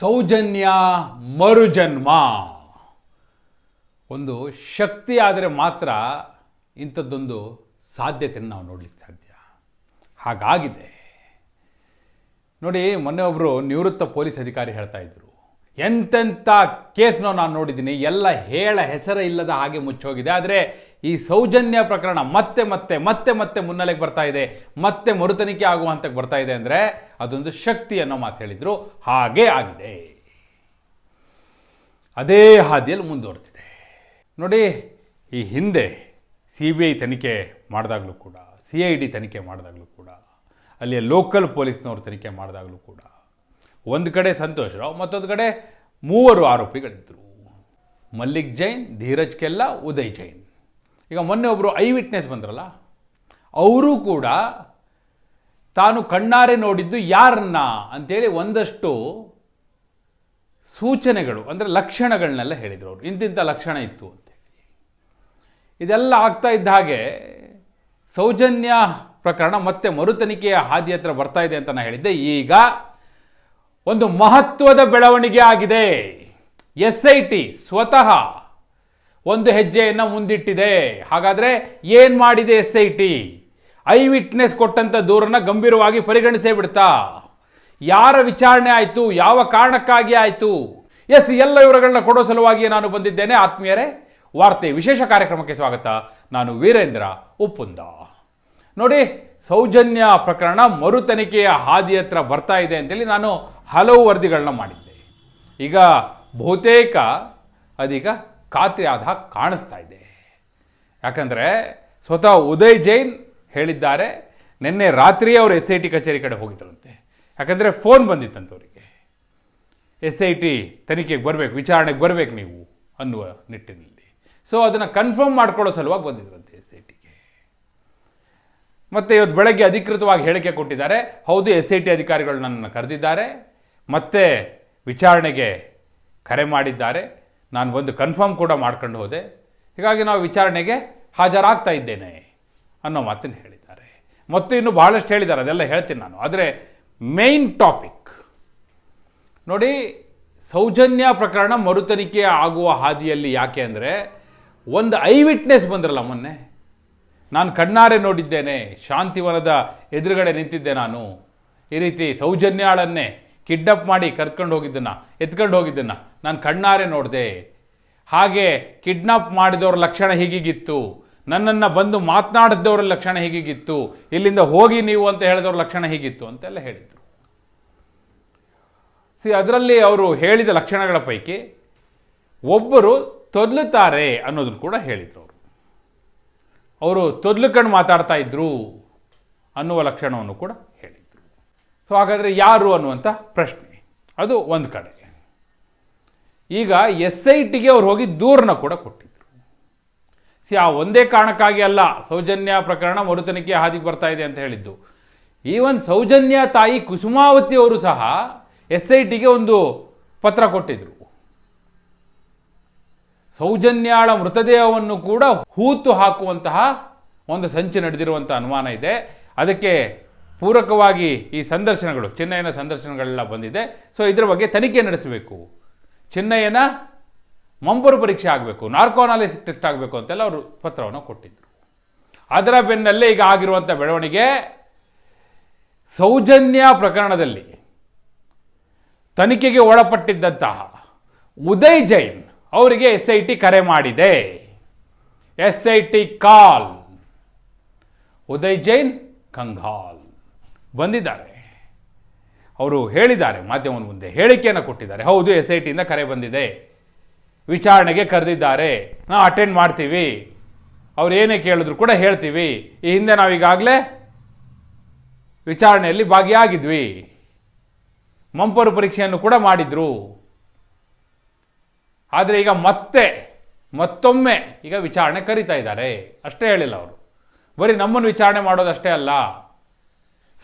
ಸೌಜನ್ಯ ಮರುಜನ್ಮ. ಒಂದು ಶಕ್ತಿ ಆದರೆ ಮಾತ್ರ ಇಂಥದ್ದೊಂದು ಸಾಧ್ಯತೆಯನ್ನು ನಾವು ನೋಡಲಿಕ್ಕೆ ಸಾಧ್ಯ. ಹಾಗಾಗಿದೆ. ನೋಡಿ, ಮೊನ್ನೆ ಒಬ್ಬರು ನಿವೃತ್ತ ಪೊಲೀಸ್ ಅಧಿಕಾರಿ ಹೇಳ್ತಾ ಇದ್ರು. ಎಂತೆಂಥ ಕೇಸ್ನ ನಾನು ನೋಡಿದ್ದೀನಿ. ಎಲ್ಲ ಹೇಳ ಹೆಸರೇ ಇಲ್ಲದ ಹಾಗೆ ಮುಚ್ಚೋಗಿದೆ. ಆದರೆ ಈ ಸೌಜನ್ಯ ಪ್ರಕರಣ ಮತ್ತೆ ಮತ್ತೆ ಮತ್ತೆ ಮತ್ತೆ ಮುನ್ನೆಲೆಗೆ ಬರ್ತಾ ಇದೆ. ಮತ್ತೆ ಮರುತನಿಕೆ ಆಗುವಂಥಕ್ಕೆ ಬರ್ತಾ ಇದೆ ಅಂದರೆ ಅದೊಂದು ಶಕ್ತಿ ಅನ್ನೋ ಮಾತು ಹೇಳಿದ್ರು. ಹಾಗೇ ಆಗಿದೆ. ಅದೇ ಹಾದಿಯಲ್ಲಿ ಮುಂದುವರೆದಿದೆ ನೋಡಿ, ಈ ಹಿಂದೆ ಸಿ ಬಿ ಐ ತನಿಖೆ ಮಾಡಿದಾಗಲೂ ಕೂಡ, ಸಿ ಐ ಡಿ ತನಿಖೆ ಮಾಡಿದಾಗಲೂ ಕೂಡ, ಅಲ್ಲಿಯ ಲೋಕಲ್ ಪೊಲೀಸ್ನವರು ತನಿಖೆ ಮಾಡಿದಾಗಲೂ ಕೂಡ ಒಂದು ಕಡೆ ಸಂತೋಷ್ ರಾವ್ ಮತ್ತೊಂದು ಕಡೆ ಮೂವರು ಆರೋಪಿಗಳಿದ್ದರು ಮಲ್ಲಿಕ್ ಜೈನ್, ಧೀರಜ್ ಕೆಲ್ಲ, ಉದಯ್ ಜೈನ್. ಈಗ ಮೊನ್ನೆ ಒಬ್ಬರು ಐ ವಿಟ್ನೆಸ್ ಬಂದ್ರಲ್ಲ, ಅವರು ಕೂಡ ತಾನು ಕಣ್ಣಾರೆ ನೋಡಿದ್ದು ಯಾರನ್ನ ಅಂತೇಳಿ ಒಂದಷ್ಟು ಸೂಚನೆಗಳು, ಅಂದರೆ ಲಕ್ಷಣಗಳನ್ನೆಲ್ಲ ಹೇಳಿದರು ಅವರು. ಇಂತಿಂಥ ಲಕ್ಷಣ ಇತ್ತು ಅಂತೇಳಿ ಇದೆಲ್ಲ ಆಗ್ತಾ ಇದ್ದ ಹಾಗೆ ಸೌಜನ್ಯ ಪ್ರಕರಣ ಮತ್ತೆ ಮರುತನಿಕೆಯ ಹಾದಿ ಹತ್ರ ಬರ್ತಾ ಇದೆ ಅಂತ ನಾನು ಹೇಳಿದ್ದೆ. ಈಗ ಒಂದು ಮಹತ್ವದ ಬೆಳವಣಿಗೆ ಆಗಿದೆ. ಎಸ್ ಐ ಟಿ ಸ್ವತಃ ಒಂದು ಹೆಜ್ಜೆಯನ್ನು ಮುಂದಿಟ್ಟಿದೆ. ಹಾಗಾದರೆ ಏನು ಮಾಡಿದೆ S I T? Eye witness ಕೊಟ್ಟಂಥ ದೂರನ್ನು ಗಂಭೀರವಾಗಿ ಪರಿಗಣಿಸೇ ಬಿಡ್ತಾ. ಯಾರ ವಿಚಾರಣೆ ಆಯಿತು? ಯಾವ ಕಾರಣಕ್ಕಾಗಿ ಆಯಿತು? ಎಸ್, ಎಲ್ಲ ವಿವರಗಳನ್ನ ಕೊಡೋ ಸಲುವಾಗಿ ನಾನು ಬಂದಿದ್ದೇನೆ. ಆತ್ಮೀಯರೇ, ವಾರ್ತೆ ವಿಶೇಷ ಕಾರ್ಯಕ್ರಮಕ್ಕೆ ಸ್ವಾಗತ. ನಾನು ವೀರೇಂದ್ರ ಉಪ್ಪುಂದ. ನೋಡಿ, ಸೌಜನ್ಯ ಪ್ರಕರಣ ಮರು ತನಿಖೆಯ ಹಾದಿ ಹತ್ರ ಬರ್ತಾ ಇದೆ ಅಂತೇಳಿ ನಾನು ಹಲವು ವರದಿಗಳನ್ನ ಮಾಡಿದ್ದೆ. ಈಗ ಬಹುತೇಕ ಅದೀಗ ಖಾತ್ರಿ ಆದ ಕಾಣಿಸ್ತಾ ಇದೆ. ಯಾಕಂದರೆ ಸ್ವತಃ ಉದಯ್ ಜೈನ್ ಹೇಳಿದ್ದಾರೆ, ನಿನ್ನೆ ರಾತ್ರಿ ಅವರು ಎಸ್ ಐ ಟಿ ಕಚೇರಿ ಕಡೆ ಹೋಗಿದ್ರಂತೆ. ಯಾಕಂದರೆ ಫೋನ್ ಬಂದಿತ್ತಂತೆ ಅವರಿಗೆ ಎಸ್ ಐ ಟಿ ತನಿಖೆಗೆ ಬರಬೇಕು, ವಿಚಾರಣೆಗೆ ಬರಬೇಕು ನೀವು ಅನ್ನುವ ನಿಟ್ಟಿನಲ್ಲಿ. ಸೊ ಅದನ್ನು ಕನ್ಫರ್ಮ್ ಮಾಡ್ಕೊಳ್ಳೋ ಸಲುವಾಗಿ ಬಂದಿದ್ರಂತೆ ಎಸ್ ಐ ಟಿಗೆ. ಮತ್ತು ಇವತ್ತು ಬೆಳಗ್ಗೆ ಅಧಿಕೃತವಾಗಿ ಹೇಳಿಕೆ ಕೊಟ್ಟಿದ್ದಾರೆ, ಹೌದು, ಎಸ್ ಐ ಟಿ ಅಧಿಕಾರಿಗಳು ನನ್ನನ್ನು ಕರೆದಿದ್ದಾರೆ. ಮತ್ತೆ ವಿಚಾರಣೆಗೆ ಕರೆ ಮಾಡಿದ್ದಾರೆ. ನಾನು ಒಂದು ಕನ್ಫರ್ಮ್ ಕೂಡ ಮಾಡ್ಕೊಂಡು ಹೋದೆ. ಹೀಗಾಗಿ ನಾವು ವಿಚಾರಣೆಗೆ ಹಾಜರಾಗ್ತಾ ಇದ್ದೇನೆ ಅನ್ನೋ ಮಾತನ್ನು ಹೇಳಿದ್ದಾರೆ. ಮತ್ತು ಇನ್ನು ಬಹಳಷ್ಟು ಹೇಳಿದ್ದಾರೆ, ಅದೆಲ್ಲ ಹೇಳ್ತೀನಿ ನಾನು. ಆದರೆ ಮೇನ್ ಟಾಪಿಕ್ ನೋಡಿ, ಸೌಜನ್ಯ ಪ್ರಕರಣ ಮರುತನಿಕೆ ಆಗುವ ಹಾದಿಯಲ್ಲಿ ಯಾಕೆ ಅಂದರೆ, ಒಂದು ಐ ವಿಟ್ನೆಸ್ ಬಂದ್ರಲ್ಲ ಮೊನ್ನೆ. ನಾನು ಕಣ್ಣಾರೆ ನೋಡಿದ್ದೇನೆ, ಶಾಂತಿವನದ ಎದುರುಗಡೆ ನಿಂತಿದ್ದೆ ನಾನು. ಈ ರೀತಿ ಸೌಜನ್ಯಾಳನ್ನೇ ಕಿಡ್ನಪ್ ಮಾಡಿ ಕರ್ಕೊಂಡು ಹೋಗಿದ್ದನ್ನು, ಎತ್ಕೊಂಡು ಹೋಗಿದ್ದನ್ನು ನಾನು ಕಣ್ಣಾರೆ ನೋಡಿದೆ. ಹಾಗೆ ಕಿಡ್ನಾಪ್ ಮಾಡಿದವ್ರ ಲಕ್ಷಣ ಹೀಗಿಗಿತ್ತು. ನನ್ನನ್ನು ಬಂದು ಮಾತನಾಡಿದವರ ಲಕ್ಷಣ ಹೀಗಿಗಿತ್ತು. ಇಲ್ಲಿಂದ ಹೋಗಿ ನೀವು ಅಂತ ಹೇಳಿದವ್ರ ಲಕ್ಷಣ ಹೀಗಿತ್ತು ಅಂತೆಲ್ಲ ಹೇಳಿದರು. ಸಿ, ಅದರಲ್ಲಿ ಅವರು ಹೇಳಿದ ಲಕ್ಷಣಗಳ ಪೈಕಿ ಒಬ್ಬರು ತೊದಲುತ್ತಾರೆ ಅನ್ನೋದನ್ನು ಕೂಡ ಹೇಳಿದರು ಅವರು. ಅವರು ತೊದಲುಕೊಂಡು ಮಾತಾಡ್ತಾ ಇದ್ರು ಅನ್ನುವ ಲಕ್ಷಣವನ್ನು ಕೂಡ ಸೊ ಹಾಗಾದರೆ ಯಾರು ಅನ್ನುವಂಥ ಪ್ರಶ್ನೆ. ಅದು ಒಂದು ಕಡೆ. ಈಗ ಎಸ್ ಐ ಟಿಗೆ ಅವ್ರು ಹೋಗಿ ದೂರನ್ನ ಕೂಡ ಕೊಟ್ಟಿದ್ರು. ಸಿ, ಆ ಒಂದೇ ಕಾರಣಕ್ಕಾಗಿ ಅಲ್ಲ, ಸೌಜನ್ಯ ಪ್ರಕರಣ ಮರುತನಿಕೆ ಹಾದಿಗೆ ಬರ್ತಾ ಇದೆ ಅಂತ ಹೇಳಿದ್ದು. ಈವನ್ ಸೌಜನ್ಯ ತಾಯಿ ಕುಸುಮಾವತಿ ಅವರು ಸಹ ಎಸ್ ಐ ಟಿಗೆ ಒಂದು ಪತ್ರ ಕೊಟ್ಟಿದ್ರು. ಸೌಜನ್ಯಾಳ ಮೃತದೇಹವನ್ನು ಕೂಡ ಹೂತು ಹಾಕುವಂತಹ ಒಂದು ಸಂಚು ನಡೆದಿರುವಂಥ ಅನುಮಾನ ಇದೆ. ಅದಕ್ಕೆ ಪೂರಕವಾಗಿ ಈ ಸಂದರ್ಶನಗಳು ಚೆನ್ನೈನ ಸಂದರ್ಶನಗಳೆಲ್ಲ ಬಂದಿದೆ. ಸೊ ಇದರ ಬಗ್ಗೆ ತನಿಖೆ ನಡೆಸಬೇಕು. ಚೆನ್ನೈನ ಮಂಪರು ಪರೀಕ್ಷೆ ಆಗಬೇಕು ನಾರ್ಕೋನಾಲಿಸಿಸ್ ಟೆಸ್ಟ್ ಆಗಬೇಕು ಅಂತೆಲ್ಲ ಅವರು ಪತ್ರವನ್ನು ಕೊಟ್ಟಿದ್ದರು ಅದರ ಬೆನ್ನಲ್ಲೇ ಈಗ ಆಗಿರುವಂಥ ಬೆಳವಣಿಗೆ, ಸೌಜನ್ಯ ಪ್ರಕರಣದಲ್ಲಿ ತನಿಖೆಗೆ ಒಳಪಟ್ಟಿದ್ದಂತಹ ಉದಯ್ ಜೈನ್ ಅವರಿಗೆ ಎಸ್ ಐ ಟಿ ಕರೆ ಮಾಡಿದೆ. S I T call. Uday Jain Kanghal ಬಂದಿದ್ದಾರೆ. ಅವರು ಹೇಳಿದ್ದಾರೆ ಮಾಧ್ಯಮದ ಮುಂದೆ ಹೇಳಿಕೆಯನ್ನು ಕೊಟ್ಟಿದ್ದಾರೆ. ಹೌದು ಎಸ್ ಐ ಟಿಯಿಂದ ಕರೆ ಬಂದಿದೆ. ವಿಚಾರಣೆಗೆ ಕರೆದಿದ್ದಾರೆ. ನಾವು ಅಟೆಂಡ್ ಮಾಡ್ತೀವಿ. ಅವ್ರು ಏನೇ ಕೇಳಿದ್ರು ಕೂಡ ಹೇಳ್ತೀವಿ. ಈ ಹಿಂದೆ ನಾವೀಗಾಗಲೇ ವಿಚಾರಣೆಯಲ್ಲಿ ಭಾಗಿಯಾಗಿದ್ವಿ. ಮಂಪರು ಪರೀಕ್ಷೆಯನ್ನು ಕೂಡ ಮಾಡಿದ್ರು. ಆದರೆ ಈಗ ಮತ್ತೆ, ಮತ್ತೊಮ್ಮೆ ಈಗ ವಿಚಾರಣೆ ಕರೀತಾ ಇದ್ದಾರೆ. ಅಷ್ಟೇ ಹೇಳಿಲ್ಲ ಅವರು. ಬರೀ ನಮ್ಮನ್ನು ವಿಚಾರಣೆ ಮಾಡೋದಷ್ಟೇ ಅಲ್ಲ.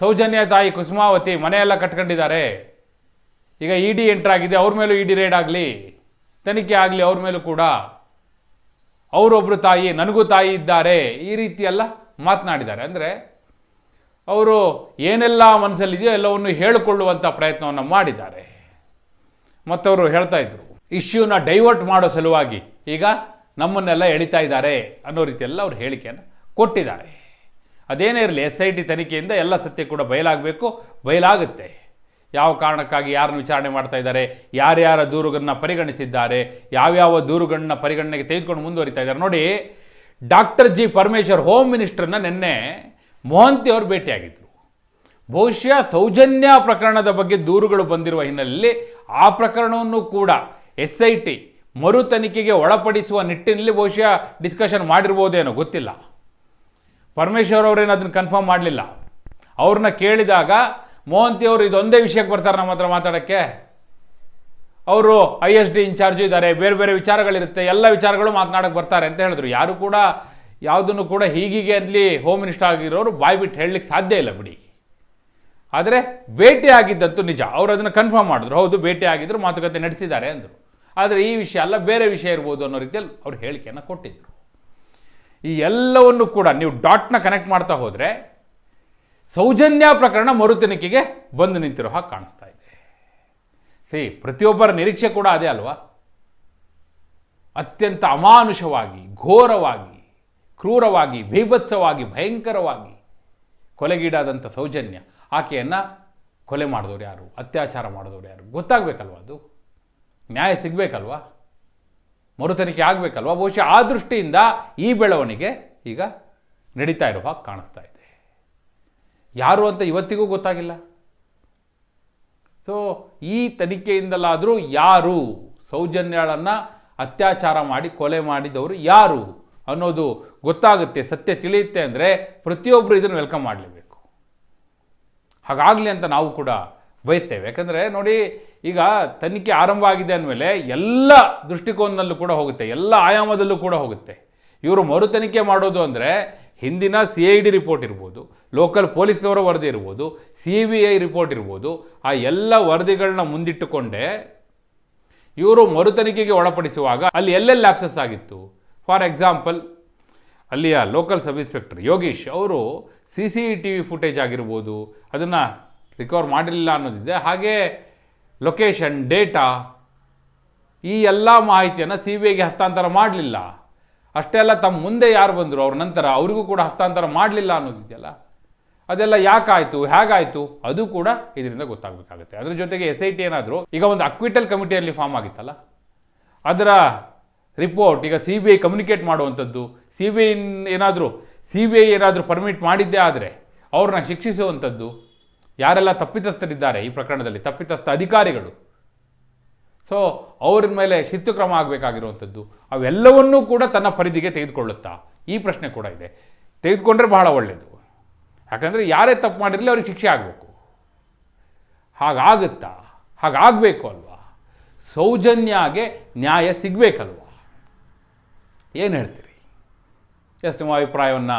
ಸೌಜನ್ಯ ತಾಯಿ ಕುಸುಮಾವತಿ ಮನೆಯೆಲ್ಲ ಕಟ್ಕೊಂಡಿದ್ದಾರೆ. ಈಗ ಇ ಡಿ ಎಂಟ್ರಾಗಿದೆ ಅವ್ರ ಮೇಲೂ ಇ ಡಿ ರೇಡ್ ಆಗಲಿ, ತನಿಖೆ ಆಗಲಿ ಅವ್ರ ಮೇಲೂ ಕೂಡ. ಅವರೊಬ್ಬರು ತಾಯಿ, ನನಗೂ ತಾಯಿ ಇದ್ದಾರೆ, ಈ ರೀತಿಯೆಲ್ಲ ಮಾತನಾಡಿದ್ದಾರೆ. ಅಂದರೆ ಅವರು ಏನೆಲ್ಲ ಮನಸ್ಸಲ್ಲಿದೆಯೋ ಎಲ್ಲವನ್ನು ಹೇಳಿಕೊಳ್ಳುವಂಥ ಪ್ರಯತ್ನವನ್ನು ಮಾಡಿದ್ದಾರೆ. ಮತ್ತವರು ಹೇಳ್ತಾ ಇದ್ರು ಇಶ್ಯೂನ ಡೈವರ್ಟ್ ಮಾಡೋ ಸಲುವಾಗಿ ಈಗ ನಮ್ಮನ್ನೆಲ್ಲ ಎಳಿತಾ ಇದ್ದಾರೆ ಅನ್ನೋ ರೀತಿಯೆಲ್ಲ ಅವ್ರು ಹೇಳಿಕೆಯನ್ನು ಕೊಟ್ಟಿದ್ದಾರೆ. ಅದೇನೇ ಇರಲಿ ಎಸ್ ಐ ಟಿ ತನಿಖೆಯಿಂದ ಎಲ್ಲ ಸತ್ಯ ಕೂಡ ಬಯಲಾಗಬೇಕು, ಬಯಲಾಗುತ್ತೆ. ಯಾವ ಕಾರಣಕ್ಕಾಗಿ ಯಾರನ್ನು ವಿಚಾರಣೆ ಮಾಡ್ತಾ ಇದ್ದಾರೆ, ಯಾರ್ಯಾರ ದೂರುಗಳನ್ನ ಪರಿಗಣಿಸಿದ್ದಾರೆ, ಯಾವ್ಯಾವ ದೂರುಗಳನ್ನ ಪರಿಗಣನೆಗೆ ತೆಗೆದುಕೊಂಡು ಮುಂದುವರಿತಾ ಇದ್ದಾರೆ ನೋಡಿ, ಡಾಕ್ಟರ್ ಜಿ ಪರಮೇಶ್ವರ್ ಹೋಮ್ ಮಿನಿಸ್ಟರ್ನ ನಿನ್ನೆ ಮೋಹಂತಿ ಅವರು ಭೇಟಿಯಾಗಿದ್ದರು ಬಹುಶಃ ಸೌಜನ್ಯ ಪ್ರಕರಣದ ಬಗ್ಗೆ ದೂರುಗಳು ಬಂದಿರುವ ಹಿನ್ನೆಲೆಯಲ್ಲಿ ಆ ಪ್ರಕರಣವನ್ನು ಕೂಡ ಎಸ್ ಐ ಟಿ ಮರು ತನಿಖೆಗೆ ಒಳಪಡಿಸುವ ನಿಟ್ಟಿನಲ್ಲಿ ಬಹುಶಃ ಡಿಸ್ಕಷನ್ ಮಾಡಿರ್ಬೋದೇನೋ ಗೊತ್ತಿಲ್ಲ. ಪರಮೇಶ್ವರ್ ಅವರೇನು ಅದನ್ನು ಕನ್ಫರ್ಮ್ ಮಾಡಲಿಲ್ಲ. ಅವ್ರನ್ನ ಕೇಳಿದಾಗ, ಮೋಹಂತಿ ಅವರು ಇದೊಂದೇ ವಿಷಯಕ್ಕೆ ಬರ್ತಾರೆ ನಮ್ಮ ಹತ್ರ ಮಾತಾಡೋಕ್ಕೆ. ಅವರು ಐ ಎಸ್ ಡಿ ಇನ್ಚಾರ್ಜು ಇದ್ದಾರೆ, ಬೇರೆ ಬೇರೆ ವಿಚಾರಗಳಿರುತ್ತೆ, ಎಲ್ಲ ವಿಚಾರಗಳು ಮಾತನಾಡಕ್ಕೆ ಬರ್ತಾರೆ ಅಂತ ಹೇಳಿದ್ರು. ಯಾರು ಕೂಡ ಯಾವುದನ್ನು ಕೂಡ ಹೀಗೀಗೆ ಅಲ್ಲಿ ಹೋಮ್ ಮಿನಿಸ್ಟರ್ ಆಗಿರೋರು ಬಾಯ್ ಬಿಟ್ಟು ಹೇಳಲಿಕ್ಕೆ ಸಾಧ್ಯ ಇಲ್ಲ ಬಿಡಿ. ಆದರೆ ಭೇಟಿ ಆಗಿದ್ದಂತೂ ನಿಜ. ಅವರು ಅದನ್ನು ಕನ್ಫರ್ಮ್ ಮಾಡಿದ್ರು. ಹೌದು, ಭೇಟಿ ಆಗಿದ್ದರು ಮಾತುಕತೆ ನಡೆಸಿದ್ದಾರೆ ಅಂದರು. ಆದರೆ ಈ ವಿಷಯ ಅಲ್ಲ, ಬೇರೆ ವಿಷಯ ಇರ್ಬೋದು ಅನ್ನೋ ರೀತಿಯಲ್ಲಿ ಅವ್ರು ಹೇಳಿಕೆಯನ್ನು ಕೊಟ್ಟಿದ್ದರು ಈ ಎಲ್ಲವನ್ನು ಕೂಡ ನೀವು ಡಾಟ್ನ ಕನೆಕ್ಟ್ ಮಾಡ್ತಾ ಹೋದರೆ ಸೌಜನ್ಯ ಪ್ರಕರಣ ಮರು ತನಿಖೆಗೆ ಬಂದು ನಿಂತಿರೋ ಹಾಗೆ ಕಾಣಿಸ್ತಾ ಇದೆ. ಸಿ ಪ್ರತಿಯೊಬ್ಬರ ನಿರೀಕ್ಷೆ ಕೂಡ ಅದೇ ಅಲ್ವಾ? ಅತ್ಯಂತ ಅಮಾನುಷವಾಗಿ, ಘೋರವಾಗಿ, ಕ್ರೂರವಾಗಿ, ಭೀಭತ್ಸವಾಗಿ, ಭಯಂಕರವಾಗಿ ಕೊಲೆಗೀಡಾದಂಥ ಸೌಜನ್ಯ. ಆಕೆಯನ್ನು ಕೊಲೆ ಮಾಡಿದವ್ರು ಯಾರು? ಅತ್ಯಾಚಾರ ಮಾಡಿದವ್ರು ಯಾರು? ಗೊತ್ತಾಗಬೇಕಲ್ವ ಅದು? ನ್ಯಾಯ ಸಿಗಬೇಕಲ್ವಾ? ಮರು ತನಿಖೆ ಆಗಬೇಕಲ್ವಾ? ಬಹುಶಃ ಆ ದೃಷ್ಟಿಯಿಂದ ಈ ಬೆಳವಣಿಗೆ ಈಗ ನಡೀತಾ ಇರುವ ಕಾಣಿಸ್ತಾ ಇದೆ. ಯಾರು ಅಂತ ಇವತ್ತಿಗೂ ಗೊತ್ತಾಗಿಲ್ಲ. ಸೊ ಈ ತನಿಖೆಯಿಂದಲಾದರೂ ಯಾರು ಸೌಜನ್ಯಳನ್ನು ಅತ್ಯಾಚಾರ ಮಾಡಿ ಕೊಲೆ ಮಾಡಿದವರು ಯಾರು ಅನ್ನೋದು ಗೊತ್ತಾಗುತ್ತೆ, ಸತ್ಯ ತಿಳಿಯುತ್ತೆ ಅಂದರೆ ಪ್ರತಿಯೊಬ್ಬರು ಇದನ್ನು ವೆಲ್ಕಮ್ ಮಾಡಲೇಬೇಕು. ಹಾಗಾಗಲಿ ಅಂತ ನಾವು ಕೂಡ ಬಯಸ್ತೇವೆ. ಯಾಕಂದರೆ ನೋಡಿ, ಈಗ ತನಿಖೆ ಆರಂಭ ಆಗಿದೆ ಅಂದಮೇಲೆ ಎಲ್ಲ ದೃಷ್ಟಿಕೋನದಲ್ಲೂ ಕೂಡ ಹೋಗುತ್ತೆ, ಎಲ್ಲ ಆಯಾಮದಲ್ಲೂ ಕೂಡ ಹೋಗುತ್ತೆ. ಇವರು ಮರು ತನಿಖೆ ಮಾಡೋದು ಅಂದರೆ ಹಿಂದಿನ ಸಿ ಐ ಡಿ ರಿಪೋರ್ಟ್ ಇರ್ಬೋದು ಲೋಕಲ್ ಪೊಲೀಸ್ನವರ ವರದಿ ಇರ್ಬೋದು ಸಿ ಬಿ ಐ ರಿಪೋರ್ಟ್ ಇರ್ಬೋದು, ಆ ಎಲ್ಲ ವರದಿಗಳನ್ನ ಮುಂದಿಟ್ಟುಕೊಂಡೇ ಇವರು ಮರು ತನಿಖೆಗೆ ಒಳಪಡಿಸುವಾಗ ಅಲ್ಲಿ ಎಲ್ಲೆಲ್ಲಿ ಲ್ಯಾಪ್ಸಸ್ ಆಗಿತ್ತು? ಫಾರ್ ಎಕ್ಸಾಂಪಲ್ ಅಲ್ಲಿಯ ಲೋಕಲ್ ಸಬ್ ಇನ್ಸ್ಪೆಕ್ಟರ್ ಯೋಗೀಶ್ ಅವರು C C T V footage ಆಗಿರ್ಬೋದು, ಅದನ್ನು ರಿಕವರ್ ಮಾಡಿರಲಿಲ್ಲ ಅನ್ನೋದಿದೆ. ಹಾಗೆ ಲೊಕೇಶನ್, ಡೇಟಾ, ಈ ಎಲ್ಲ ಮಾಹಿತಿಯನ್ನು ಸಿ ಬಿ ಐಗೆ ಹಸ್ತಾಂತರ ಮಾಡಲಿಲ್ಲ. ಅಷ್ಟೇ ಅಲ್ಲ, ತಮ್ಮ ಮುಂದೆ ಯಾರು ಬಂದರು, ಅವ್ರ ನಂತರ ಅವರಿಗೂ ಕೂಡ ಹಸ್ತಾಂತರ ಮಾಡಲಿಲ್ಲ ಅನ್ನೋದಿದೆಯಲ್ಲ. ಅದೆಲ್ಲ ಯಾಕಾಯಿತು, ಹೇಗಾಯಿತು, ಅದು ಕೂಡ ಇದರಿಂದ ಗೊತ್ತಾಗಬೇಕಾಗುತ್ತೆ. ಅದ್ರ ಜೊತೆಗೆ ಎಸ್ ಐ ಟಿ ಏನಾದರೂ, ಈಗ ಒಂದು ಅಕ್ವಿಟಲ್ ಕಮಿಟಿಯಲ್ಲಿ ಫಾರ್ಮ್ ಆಗಿತ್ತಲ್ಲ? ಅದರ ರಿಪೋರ್ಟ್, ಈಗ ಸಿ ಬಿ ಐ ಕಮ್ಯುನಿಕೇಟ್ ಮಾಡುವಂಥದ್ದು, ಸಿ ಬಿ ಐ ಏನಾದರೂ, ಸಿ ಬಿ ಐ ಏನಾದರೂ ಪರ್ಮಿಟ್ ಮಾಡಿದ್ದೇ ಆದರೆ, ಅವ್ರನ್ನ ಶಿಕ್ಷಿಸುವಂಥದ್ದು ಯಾರೆಲ್ಲ ತಪ್ಪಿತಸ್ಥರಿದ್ದಾರೆ ಈ ಪ್ರಕರಣದಲ್ಲಿ, ತಪ್ಪಿತಸ್ಥ ಅಧಿಕಾರಿಗಳು. ಸೊ ಅವ್ರ ಮೇಲೆ ಶಿಸ್ತು ಕ್ರಮ ಆಗಬೇಕಾಗಿರುವಂಥದ್ದು. ಅವೆಲ್ಲವನ್ನೂ ಕೂಡ ತನ್ನ ಪರಿಧಿಗೆ ತೆಗೆದುಕೊಳ್ಳುತ್ತಾ? ಈ ಪ್ರಶ್ನೆ ಕೂಡ ಇದೆ. ತೆಗೆದುಕೊಂಡ್ರೆ ಬಹಳ ಒಳ್ಳೆಯದು ಯಾಕಂದರೆ ಯಾರೇ ತಪ್ಪು ಮಾಡಿರಲಿ ಅವ್ರಿಗೆ ಶಿಕ್ಷೆ ಆಗಬೇಕು. ಹಾಗಾಗುತ್ತಾ? ಹಾಗಾಗಬೇಕು ಅಲ್ವಾ? ಸೌಜನ್ಯಾಗೆ ನ್ಯಾಯ ಸಿಗಬೇಕಲ್ವಾ? ಏನು ಹೇಳ್ತೀರಿ? ಎಸ್ ನಿಮ್ಮ ಅಭಿಪ್ರಾಯವನ್ನು